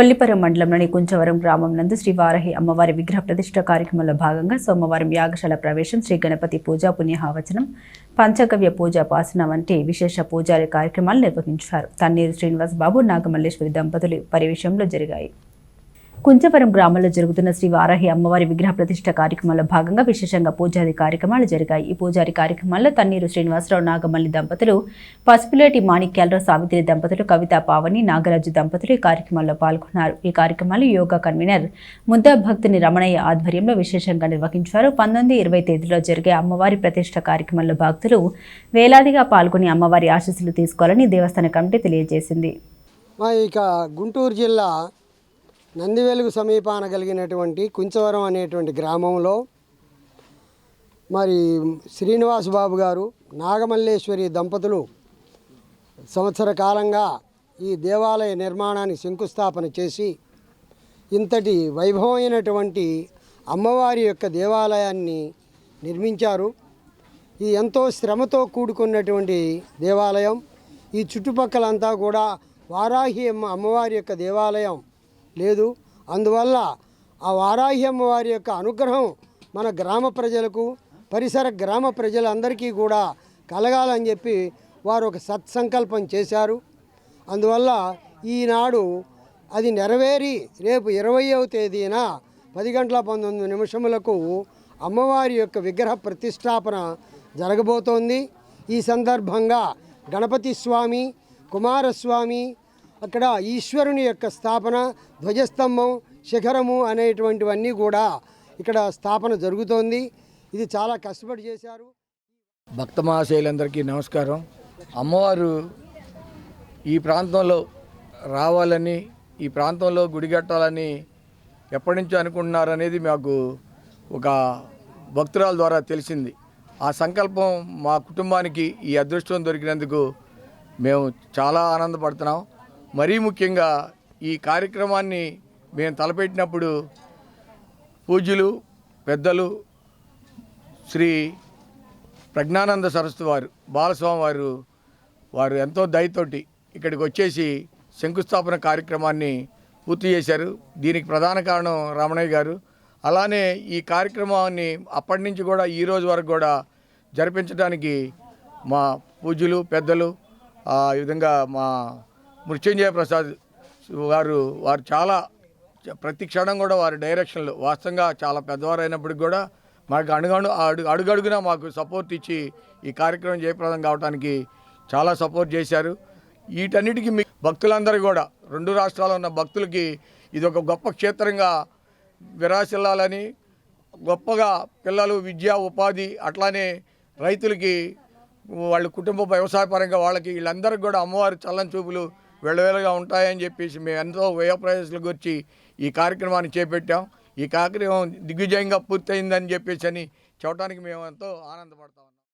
కొల్లిపురం మండలంలోని కుంచవరం గ్రామం నందు శ్రీ వారహి అమ్మవారి విగ్రహ ప్రతిష్ట కార్యక్రమంలో భాగంగా సోమవారం యాగశాల ప్రవేశం శ్రీ గణపతి పూజ పుణ్యహావచనం పంచగవ్య పూజ పాసన వంటి విశేష పూజారి కార్యక్రమాలు నిర్వహించారు. తన్నీరు శ్రీనివాస్ బాబు నాగమల్లేశ్వరి దంపతులు పరివేశంలో జరిగాయి. కుంచవరం గ్రామంలో జరుగుతున్న శ్రీ వారాహి అమ్మవారి విగ్రహ ప్రతిష్ట కార్యక్రమంలో భాగంగా విశేషంగా పూజాది కార్యక్రమాలు జరిగాయి. ఈ పూజారి కార్యక్రమాల్లో తన్నీరు శ్రీనివాసరావు నాగమల్లి దంపతులు పసుపులేటి మాణిక్యాలరావు సావిత్రి దంపతులు కవిత పావని నాగరాజు దంపతులు ఈ కార్యక్రమంలో పాల్గొన్నారు. ఈ కార్యక్రమాలు యోగా కన్వీనర్ ముద్దా భక్తుని రమణయ్య ఆధ్వర్యంలో విశేషంగా నిర్వహించారు. పంతొమ్మిది ఇరవై తేదీలో జరిగే అమ్మవారి ప్రతిష్ట కార్యక్రమంలో భక్తులు వేలాదిగా పాల్గొని అమ్మవారి ఆశీస్సులు తీసుకోవాలని దేవస్థాన కమిటీ తెలియజేసింది. మా ఇక గుంటూరు జిల్లా నందివెలుగు సమీపాన కలిగినటువంటి కుంచవరం అనేటువంటి గ్రామంలో మరి శ్రీనివాస్ బాబు గారు నాగమల్లేశ్వరి దంపతులు సంవత్సర కాలంగా ఈ దేవాలయ నిర్మాణానికి శంకుస్థాపన చేసి ఇంతటి వైభవమైనటువంటి అమ్మవారి యొక్క దేవాలయాన్ని నిర్మించారు. ఈ ఎంతో శ్రమతో కూడుకున్నటువంటి దేవాలయం ఈ చుట్టుపక్కలంతా కూడా వారాహి అమ్మ అమ్మవారి యొక్క దేవాలయం లేదు. అందువల్ల ఆ వారాహి అమ్మవారి యొక్క అనుగ్రహం మన గ్రామ ప్రజలకు పరిసర గ్రామ ప్రజలందరికీ కూడా కలగాలని చెప్పి వారు ఒక సత్సంకల్పం చేశారు. అందువల్ల ఈనాడు అది నెరవేరి రేపు ఇరవయవ తేదీన పది గంటల పంతొమ్మిది నిమిషములకు అమ్మవారి యొక్క విగ్రహ ప్రతిష్టాపన జరగబోతోంది. ఈ సందర్భంగా గణపతి స్వామి కుమారస్వామి అక్కడ ఈశ్వరుని యొక్క స్థాపన ధ్వజస్తంభం శిఖరము అనేటువంటివన్నీ కూడా ఇక్కడ స్థాపన జరుగుతోంది. ఇది చాలా కష్టపడి చేశారు. భక్త మహాశైలందరికీ నమస్కారం. అమ్మవారు ఈ ప్రాంతంలో రావాలని ఈ ప్రాంతంలో గుడి కట్టాలని ఎప్పటి నుంచో అనుకుంటున్నారనేది మాకు ఒక భక్తురాల ద్వారా తెలిసింది. ఆ సంకల్పం మా కుటుంబానికి ఈ అదృష్టం దొరికినందుకు మేము చాలా ఆనందపడుతున్నాం. మరీ ముఖ్యంగా ఈ కార్యక్రమాన్ని మేము తలపెట్టినప్పుడు పూజ్యులు పెద్దలు శ్రీ ప్రజ్ఞానంద సరస్వతి వారు బాలస్వామి వారు వారు ఎంతో దయతోటి ఇక్కడికి వచ్చేసి శంకుస్థాపన కార్యక్రమాన్ని పూర్తి చేశారు. దీనికి ప్రధాన కారణం రమణయ్య గారు. అలానే ఈ కార్యక్రమాన్ని అప్పటి నుంచి కూడా ఈ రోజు వరకు కూడా జరిపించడానికి మా పూజ్యులు పెద్దలు ఆ విధంగా మా మృత్యుంజయ ప్రసాద్ వారు వారు చాలా ప్రతి క్షణం కూడా వారి డైరెక్షన్లు వాస్తవంగా చాలా పెద్దవారు అయినప్పటికి కూడా మాకు అడుగడు అడుగు అడుగడుగునా మాకు సపోర్ట్ ఇచ్చి ఈ కార్యక్రమం జయప్రదం కావడానికి చాలా సపోర్ట్ చేశారు. వీటన్నిటికీ మీ భక్తులందరూ కూడా రెండు రాష్ట్రాల్లో ఉన్న భక్తులకి ఇది ఒక గొప్ప క్షేత్రంగా విరాసిల్లాలని గొప్పగా పిల్లలు విద్య ఉపాధి అట్లానే రైతులకి వాళ్ళ కుటుంబ వ్యవసాయపరంగా వాళ్ళకి వీళ్ళందరికీ కూడా అమ్మవారి చల్లని చూపులు వెళ్ళవేళగా ఉంటాయని చెప్పేసి మేము ఎంతో వ్యయ ప్రయాసాలు గురించి ఈ కార్యక్రమాన్ని చేపట్టాం. ఈ కార్యక్రమం దిగ్విజయంగా పూర్తయిందని చెప్పేసి అని చెప్పడానికి మేము ఎంతో ఆనందపడతాం